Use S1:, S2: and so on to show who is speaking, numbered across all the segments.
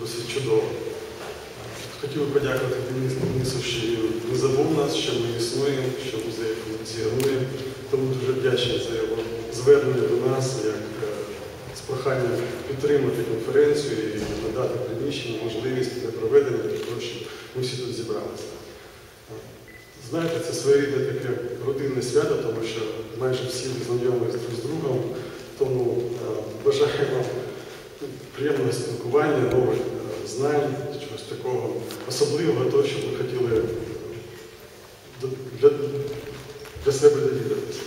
S1: досить чудово. Хотів би подякувати Денису, що він не забув нас, що ми існуємо, що музей функціонує. Тому дуже вдячний за його звернення до нас, як е, з проханням підтримати конференцію і надати приміщення, можливість для проведення для того, щоб ми всі тут зібралися. Знаєте, це своєрідне таке родинне свято, тому що майже всі знайомі друг з другом. Тому е, бажаю вам приємного спілкування, нових е, знань, чогось такого особливого, того, що ви хотіли для, для себе довідатися.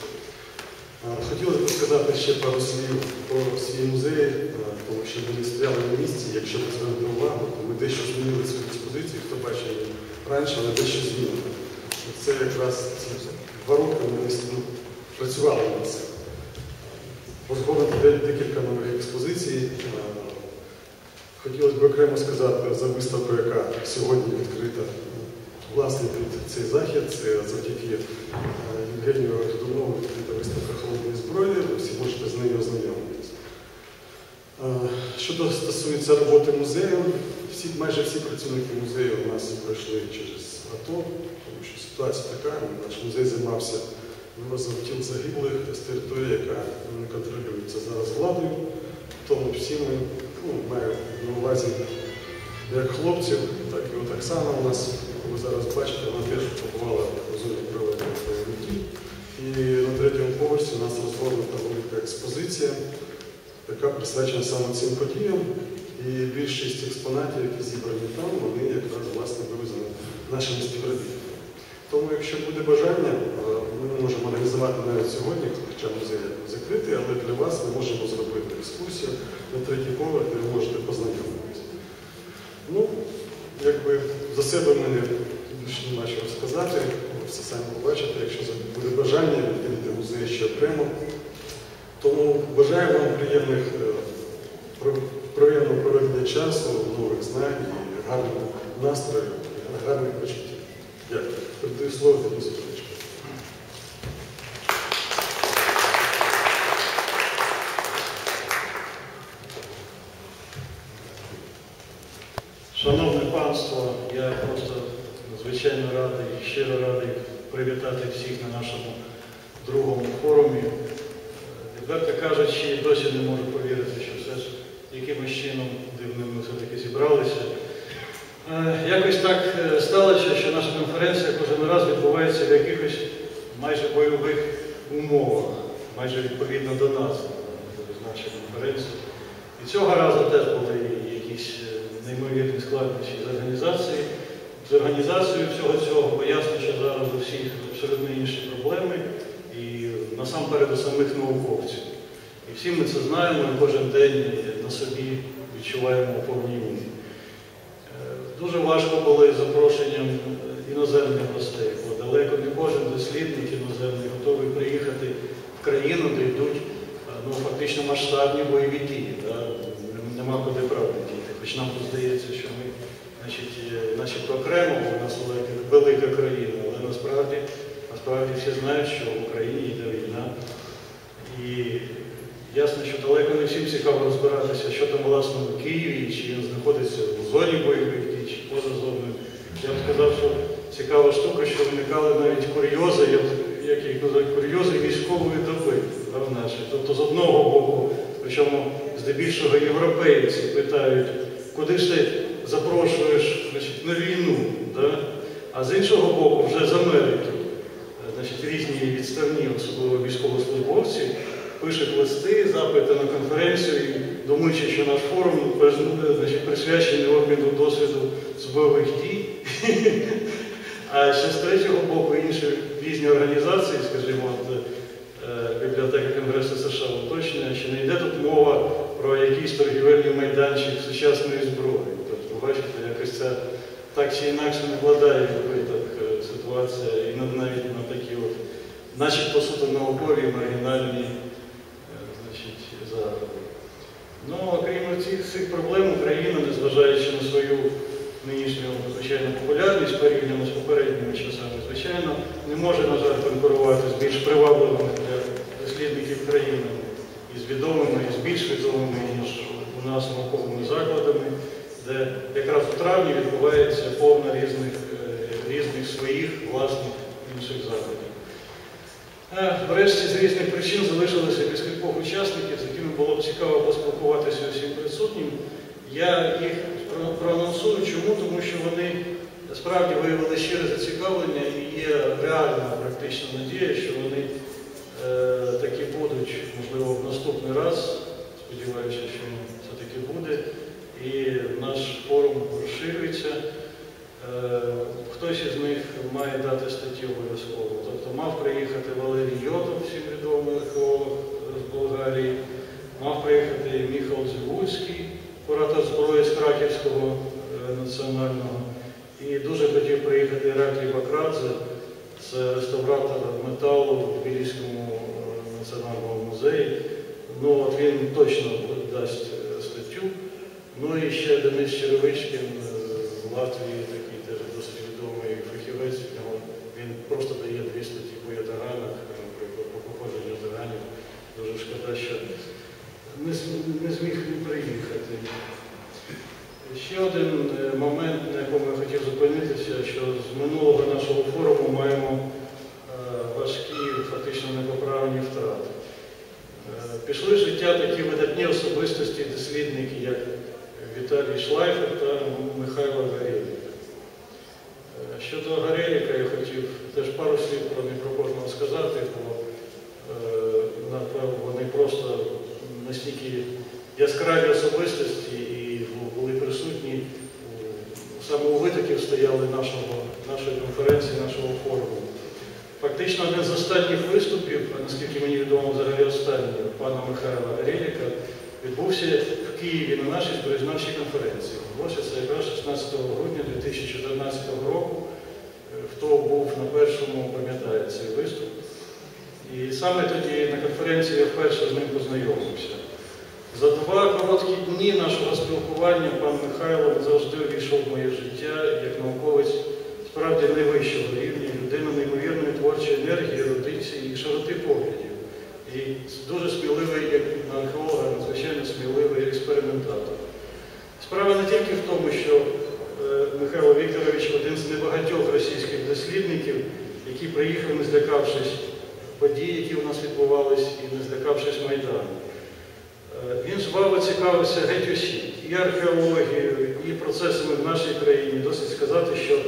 S1: Е, Хотілося б сказати ще пару слів про свій музей, е, тому що ми не стояли на місці. Якщо ви звернете увагу, то ми дещо змінили свою експозицію. Хто бачив її раніше, вона дещо змінена. Це якраз два роки ми працювали над цим. Розгорнути декілька нових експозицій. Хотілося б окремо сказати за виставку, яка сьогодні відкрита. Власне, цей захід це завдяки е, Євгенію Годунову відкрита виставка холодної зброї. Ви всі можете з нею ознайомитися. Е, Щодо стосується роботи музею, всі, майже всі працівники музею у нас пройшли через АТО, тому що ситуація така, наш музей займався вивозом тіл загиблих з території, яка не контролюється зараз владою. Тому всі ми ну, маю на увазі як хлопців, так і от Оксана у нас, ви зараз бачите, вона теж побувала в зоні проведення. І на третьому поверсі у нас розгорнута велика експозиція, яка присвячена саме цим подіям. І більшість експонатів, які зібрані там, вони якраз власне вивезені нашими співробітниками. Тому, якщо буде бажання, організувати навіть сьогодні, хоча музей закритий, але для вас ми можемо зробити екскурсію на третій поверх, де ви можете познайомитися. Ну, якби за себе мене більше нема що розказати, ви все самі побачите, якщо буде бажання відвідати музей ще окремо. Тому бажаю вам приємних, е, приємного проведення часу, нових знань і гарного настрою, гарних почуттів. Дякую. Передаю слово Денису Павловичу.
S2: Шановне панство, я просто надзвичайно радий, щиро радий привітати всіх на нашому другому форумі. Відверто кажучи, досі не можу повірити, що все ж якимось чином дивним ми все-таки зібралися. Е, Якось так е, сталося, що наша конференція кожен раз відбувається в якихось майже бойових умовах, майже відповідно до назви нашої конференції. І цього разу теж були якісь е, неймовірні складнощі з організацією. З організацією всього цього поясню, що зараз у всіх абсолютно інші проблеми, і насамперед у самих науковців. І всі ми це знаємо, і кожен день на собі відчуваємо у повній мірі. Е, Дуже важко було із запрошенням е, іноземних гостей, бо далеко не кожен дослідник іноземний готовий приїхати в країну, де йдуть ну, фактично масштабні бойові дії. Нема куди правди діти. Хоч нам тут здається, що ми значить, е, начебто окремо, у нас велика, країна, але насправді, насправді всі знають, що в Україні йде війна. І ясно, що далеко не всім цікаво розбиратися, що там власне в Києві, чи він знаходиться в зоні бойових дій, чи поза зоною. Я б сказав, що цікава штука, що виникали навіть курйози, як їх називають, курйози військової доби. Тобто з одного боку, причому здебільшого європейці питають, куди ж ти запрошуєш значить, на війну, да? а з іншого боку, вже з Америки е, значить, різні відставні, особливо військовослужбовці, пишуть листи, запити на конференцію, думаючи, що наш форум значить, присвячений обміну досвіду з бойових дій. А ще з третього боку інші різні організації, скажімо, е, бібліотека Конгресу США уточнює, що не йде тут мова про якийсь торгівельний майданчик сучасної зброї. Тобто, бачите, якось це так чи інакше не вкладає відбиток е, ситуація і навіть на такі от, начебто суто наукові, маргінальні е, значить, заходи. Ну, окрім цих, цих проблем, Україна, незважаючи на свою нинішню звичайно популярність порівняно з попередніми часами, звичайно, не може, на жаль, конкурувати з більш привабливими для дослідників країнами, і з відомими, і з більш відомими, ніж у нас науковими закладами. де якраз у травні відбувається повна різних, е, різних своїх власних інших заходів. Е, Врешті з різних причин залишилося без кількох учасників, з якими було б цікаво поспілкуватися усім присутнім. Я їх проанонсую. Чому? Тому що вони справді виявили щире зацікавлення і є реальна практична надія, що вони такі будуть, можливо, в наступний раз. Сподіваюся, що він все-таки буде. І наш форум розширюється. Е, Хтось із них має дати статтю обов'язково. Тобто мав приїхати Валерій Йотов, всім відомий археолог з Болгарії, мав приїхати Міхал Зівульський, куратор зброї з Краківського е, національного. І дуже хотів приїхати Іраклій Бакрадзе, це реставратор металу в Тбіліському е, національному музеї. Ну, от він точно дасть е, статтю. Ну і ще Денис Черевичкин е, з Латвії, такий теж досить відомий фахівець. Він просто дає дві статті по ятаганах, е, наприклад, по походженню ятаганів. Дуже шкода, що не, зміг приїхати. Ще один е, момент, на якому я хотів зупинитися, що з минулого нашого форуму маємо е, важкі, фактично непоправні втрати. Е, Пішли з життя такі видатні особистості, дослідники, як Віталій Шлайфер та Михайло Гарєлік. Е, Щодо Гарєліка я хотів теж пару слів про них про кожного сказати, бо е, напевно вони просто настільки яскраві особистості і бу- були присутні у- саме у витоків стояли нашого, нашої конференції, нашого форуму. Фактично один з останніх виступів, наскільки мені відомо взагалі останній, пана Михайла Гарєліка, відбувся в Києві на нашій збережнавчій конференції. Відбувся це якраз 16 грудня 2014 року. Е, Хто був на першому, пам'ятає цей виступ. І саме тоді на конференції я вперше з ним познайомився. За два короткі дні нашого спілкування пан Михайло завжди увійшов в моє життя як науковець справді найвищого рівня, людина неймовірної творчої енергії, ерудиції і широти поглядів. І дуже сміливий, як археолога, надзвичайно сміливий експериментатор. Справа не тільки в тому, що е, Михайло Вікторович один з небагатьох російських дослідників, які приїхав, не злякавшись подій, які у нас відбувалися, і не злякавшись Майдану. Е, Він жваво цікавився геть усім, і археологією, і процесами в нашій країні. Досить сказати, що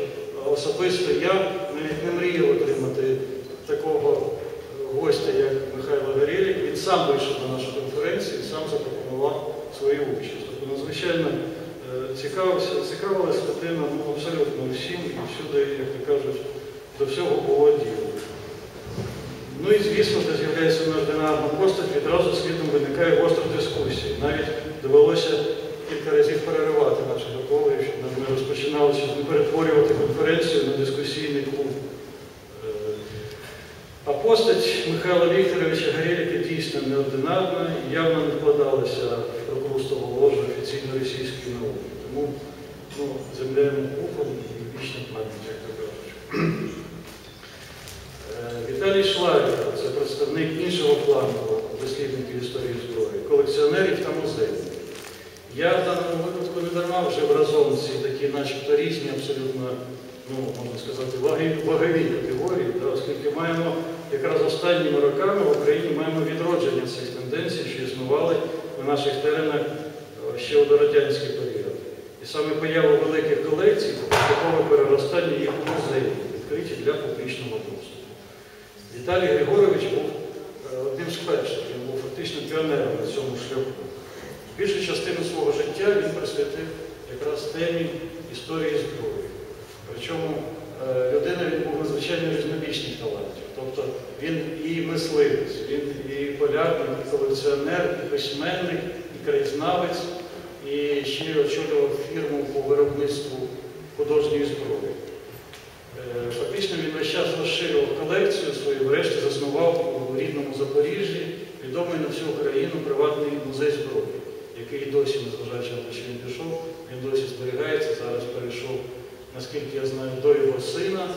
S2: особисто я не мріяв отримати такого гостя, як Михайло Горєлік. Він сам вийшов на нашу конференцію і сам запропонував свою участь. Тобто надзвичайно е, цікавилась людина ну, абсолютно всім і всюди, як то кажуть, до всього було діло. Ну і звісно, де з'являється наш постать, відразу світом виникає гостра дискусія. Навіть довелося кілька разів переривати наші докови, щоб ми не розпочинали, щоб перетворювати конференцію на дискусійний клуб. Е, А постать Михайла Вікторовича Гарєліка дійсно неординарна і явно не вкладалася в прокурстову ложу офіційно російської науки. Тому ну, земля йому пухом і вічна пам'ять, як то кажуть. Е, Віталій Шлайфер, це представник іншого флангу дослідників історії зброї, колекціонерів та музеїв. Я в даному випадку не дарма вжив разом ці такі начебто різні, абсолютно, ну, можна сказати, вагові категорії, да, оскільки маємо якраз останніми роками в Україні маємо відродження цих тенденцій, що існували на наших теренах е, ще у дорадянський період. І саме поява великих колекцій, поступове переростання їх у музеї, відкриті для публічного доступу. Віталій Григорович був одним з перших, він був фактично піонером на цьому шляху. Більшу частину свого життя він присвятив якраз темі історії зброї. Причому е, людина він був надзвичайно різнобічних талантів. Тобто він і мисливець, він і полярник, і колекціонер, і письменник, і краєзнавець, і ще очолював фірму по виробництву художньої зброї. Е, Фактично він весь час розширював колекцію свою, врешті заснував у рідному Запоріжжі відомий на всю Україну приватний музей зброї, який досі, незважаючи на те, що він пішов, він досі зберігається, зараз перейшов, наскільки я знаю, до його сина.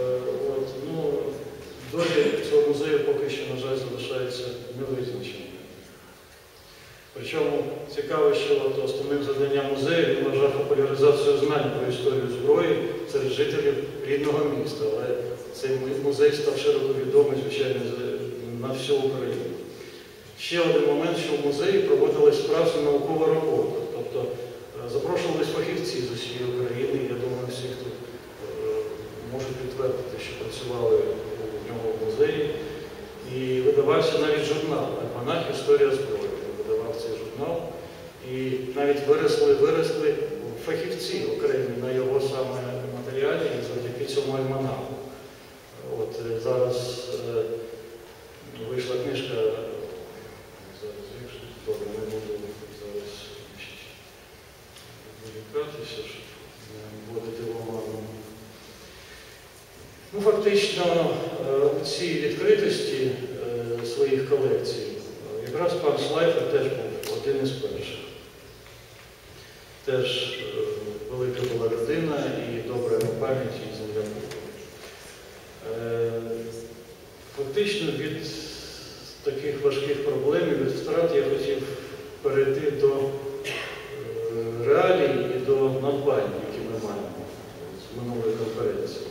S2: Е, От, ну, долі цього музею поки що, на жаль, залишається невизначеною. Причому цікаво, що от основним завданням музею він вважав популяризацію знань про історію зброї серед жителів рідного міста. Але цей музей став широко відомий, звичайно, на всю Україну. Ще один момент, що в музеї проводилась справжня наукова робота. Тобто е, запрошувались фахівці з усієї України. Я думаю, всі, хто е, можуть підтвердити, що працювали у нього в музеї. І видавався навіть журнал «Альманах Історія зброї». Видавав цей журнал. І навіть виросли, виросли фахівці окремі на його саме матеріалі і завдяки цьому альманаху. От е, зараз вийшла книжка. е, Зараз якщо добре, не буду зараз щоб не вводити в оману. Ну, фактично, е, у цій відкритості е, своїх колекцій е, якраз пан Шлайфер теж був один із перших. Теж велика була людина і добра на пам'яті і земля Фактично від таких важких проблем і від втрат я хотів перейти до е, реалій і до надбань, які ми маємо з минулої конференції.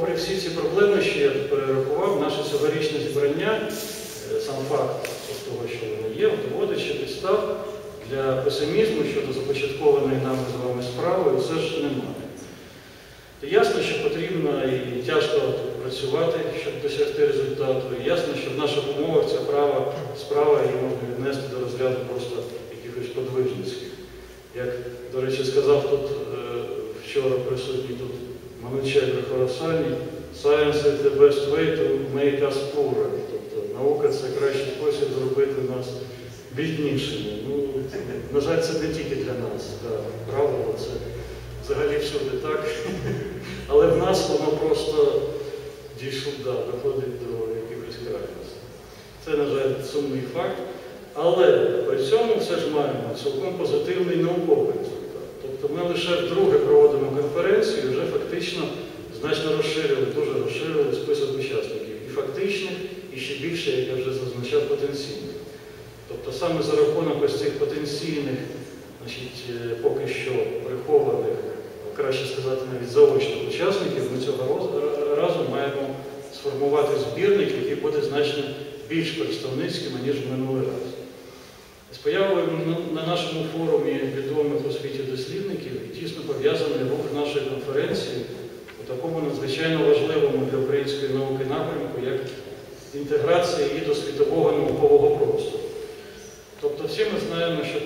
S2: Попри всі ці проблеми, що я перерахував, наше цьогорічне зібрання, е, сам факт того, що воно є, доводить, що підстав для песимізму щодо започаткованої нами з вами справи все ж немає. Ясно, що потрібно і тяжко працювати, щоб досягти результату. І ясно, що в наших умовах ця права, справа її можна віднести до розряду просто якихось подвижницьких. Як, до речі, сказав тут е, вчора присутній тут Манучай Хоросані, Science is the best way to make us poorer. Тобто наука це кращий спосіб зробити нас біднішими. Ну, на жаль, це не тільки для нас. Так, правило, це взагалі всюди так. Але в нас воно просто дійшло, да, доходить до якихось крайностей. Це, на жаль, сумний факт. Але при цьому все ж маємо цілком позитивний науковий результат. Тобто ми лише вдруге проводимо конференцію і вже фактично значно розширили, дуже розширили список учасників. І фактичних, і ще більше, як я вже зазначав, потенційних. Тобто саме за рахунок ось цих потенційних, значить, е, поки що прихованих, краще сказати, навіть заочних учасників, ми цього разу маємо сформувати збірник, який буде значно більш представницьким, ніж в минулий раз. З появою на- на нашому форумі відомих у світі дослідників тісно пов'язаний рух нашої конференції у такому надзвичайно важливому для української науки напрямку, як інтеграція її до світового наукового простору. Тобто всі ми знаємо, що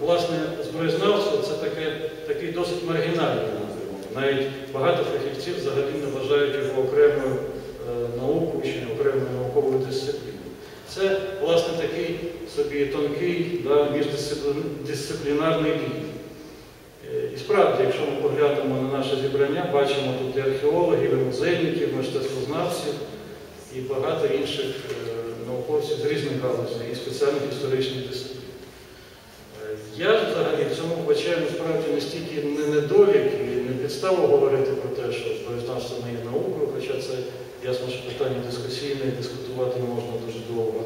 S2: власне зброєзнавство це таке, такий досить маргінальний напрямок. Навіть багато фахівців взагалі не вважають його окремою е, наукою чи окремою науковою дисципліною. Це, власне, такий собі тонкий да, міждисциплінарний бій. Е, І справді, якщо ми поглянемо на наше зібрання, бачимо тут і археологів, і музейників, мистецтвознавців і багато інших е, науковців з різних галузей і спеціальних історичних дисциплін. Е, Я взагалі в цьому вбачаю насправді не стільки не недолік і не підставу говорити про те, що зброєзнавство не є наукою, хоча це ясно, що питання дискусійне і дискутувати можна дуже довго.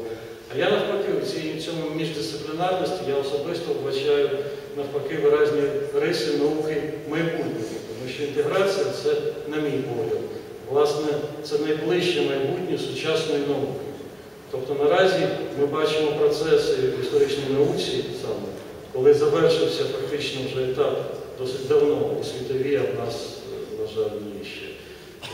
S2: А я навпаки в цьому міждисциплінарності я особисто вбачаю навпаки виразні риси науки майбутнього, тому що інтеграція це, на мій погляд, власне, це найближче майбутнє сучасної науки. Тобто наразі ми бачимо процеси в історичній науці саме, коли завершився практично вже етап досить давно у світовій, а в нас, на жаль, ні ще.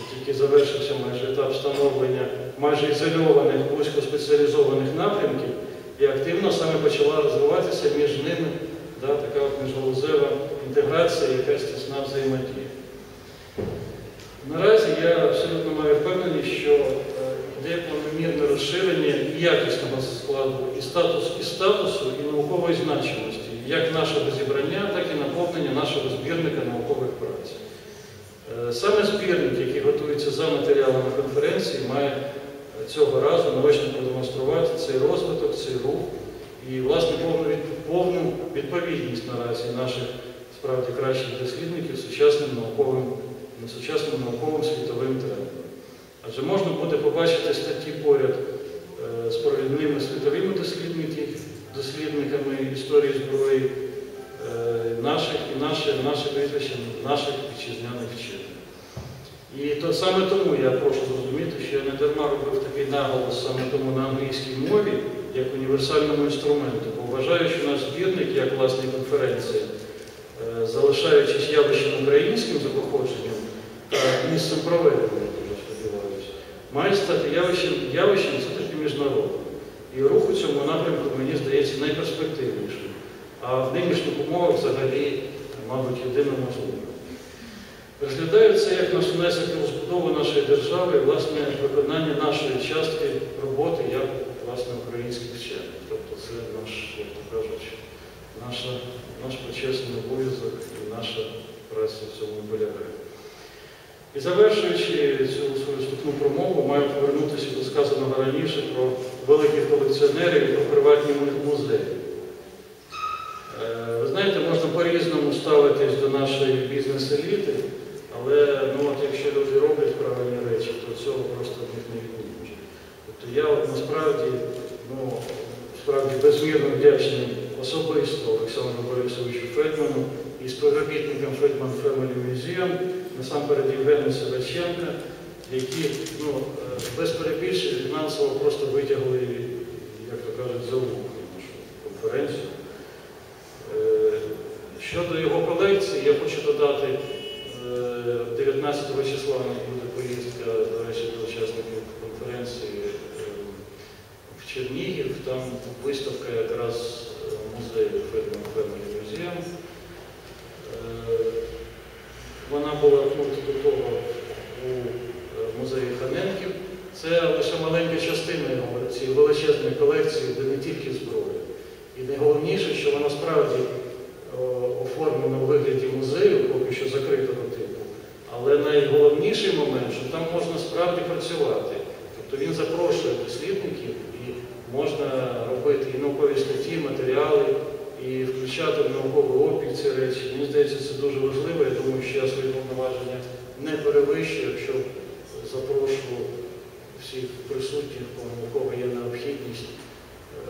S2: Тільки завершився майже етап встановлення майже ізольованих вузькоспеціалізованих напрямків, і активно саме почала розвиватися між ними да, така от міжгалузева інтеграція, якась тісна взаємодія. Наразі я абсолютно маю впевненість, що е, йде планомірне розширення якісного складу і, статус, і статусу, і наукової значимості, як нашого зібрання, так і наповнення нашого збірника наукових праць. Е, Саме збірник, який готується за матеріалами конференції, має цього разу наочно продемонструвати цей розвиток, цей рух і, власне, повну, повну відповідність наразі наших справді кращих дослідників сучасним науковим, сучасним науковим світовим трендам. Адже можна буде побачити статті поряд е, з провідними світовими дослідники- дослідниками історії зброї е, наших і наше, наше прізвище наших вітчизняних вчених. І то саме тому я прошу зрозуміти, що я не дарма робив такий наголос саме тому на англійській мові, як універсальному інструменту, бо вважаю, що наш збірник, як власне конференція, е, залишаючись явищем українським за походженням та місцем проведення, я дуже сподіваюся, має стати явищем, явищем все-таки міжнародним. І рух у цьому напрямку, мені здається, найперспективнішим. А в нинішніх умовах взагалі, мабуть, єдино можливо. Розглядаю це як наш внесок у розбудову нашої держави, власне, виконання нашої частки роботи як власне українських вчених. Тобто це наш, як то кажуть, наша, наш почесний обов'язок і наша праця в цьому полягає. І завершуючи цю свою вступну промову, маю повернутися до сказаного раніше про великих колекціонерів і про приватні музеї. Е, Ви знаєте, можна по-різному ставитись до нашої бізнес-еліти, але ну, от якщо люди роблять правильні речі, то цього просто в них не відміниш. Тобто я от насправді ну, справді безмірно вдячний особисто Олександру Борисовичу Федману і співробітникам Федман Family Museum, насамперед Євгену Севаченка, які ну, е, без перебільшень фінансово просто витягли, як то кажуть, за вухо нашу конференцію. Е, Щодо його колекції, я хочу додати, е, 19 числа у нас буде поїздка, до речі, до учасників конференції е, в Чернігів. Там виставка якраз е, музею Федман Family Museum. Е, Вона була ну, до того у е, музеї Ханенків. Це лише маленька частина його цієї величезної колекції, де не тільки зброя. І найголовніше, що вона справді оформлена у вигляді музею, поки що. Але найголовніший момент, що там можна справді працювати. Тобто він запрошує дослідників і можна робити і наукові статті, і матеріали, і включати в науковий опік ці речі. Мені здається, це дуже важливо. Я думаю, що я свої повноваження не перевищую, якщо запрошу всіх присутніх, у кого є необхідність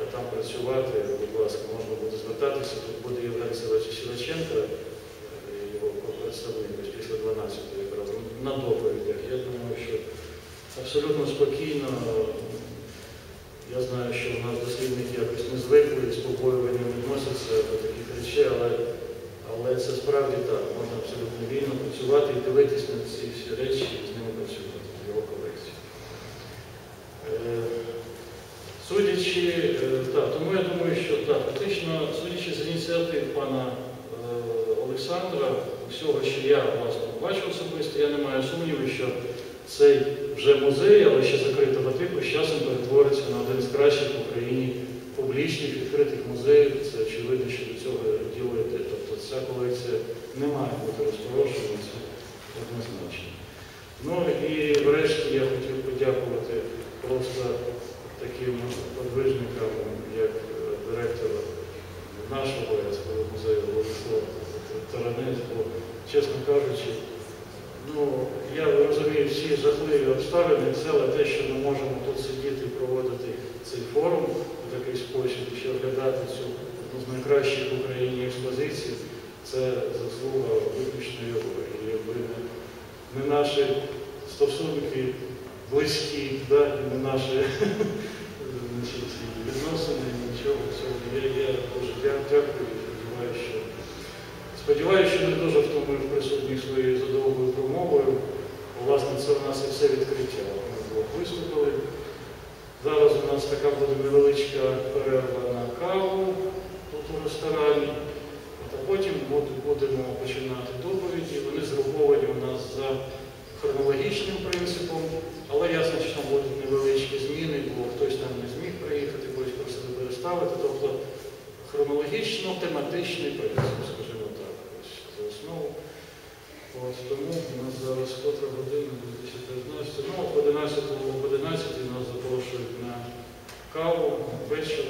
S2: е, там працювати, будь ласка, можна буде звертатися. Тут буде Євген Силаченко, представник після 12 якраз на доповідях. Я думаю, що абсолютно спокійно. Я знаю, що у нас дослідники якось не звикли з побоюванням відносяться до таких речей, але, але це справді так. Можна абсолютно вільно працювати і дивитись на ці всі речі і з ними працювати в його колекції. Е, Судячи, е, так, тому я думаю, що так, фактично, судячи з ініціатив пана е, Олександра, всього, що я власне бачив особисто, я не маю сумніву, що цей вже музей, але ще закритого типу, з часом перетвориться на один з кращих в Україні публічних відкритих музеїв. Це очевидно, що до цього діло. Тобто ця колекція не має бути розпорошена, однозначно. Ну і врешті я хотів подякувати просто таким подвижникам, як директор нашого музею Владислав Таранець, бо, чесно кажучи, ну, я розумію всі жахливі обставини, це але те, що ми можемо тут сидіти і проводити цей форум у такий спосіб, і ще оглядати цю одну з найкращих в Україні експозицій, це заслуга виключно його. І якби не, наші стосунки близькі, да, не наші відносини, нічого цього. Я, я дуже дякую сподіваюся, що не дуже втомив присутніх своєю задоволою промовою. Власне, це у нас і все відкриття. Ми двох виступили. Зараз у нас така буде невеличка перерва на каву тут у ресторані. А потім будемо починати доповіді. Вони згруповані у нас за хронологічним принципом, але ясно, що там будуть невеличкі зміни, бо хтось там не зміг приїхати, когось просили переставити. Тобто хронологічно-тематичний принцип, скажімо так, ось за основу. От, тому у нас зараз котра година, 2015, ну, об 11, об 11 нас запрошують на каву, вечір,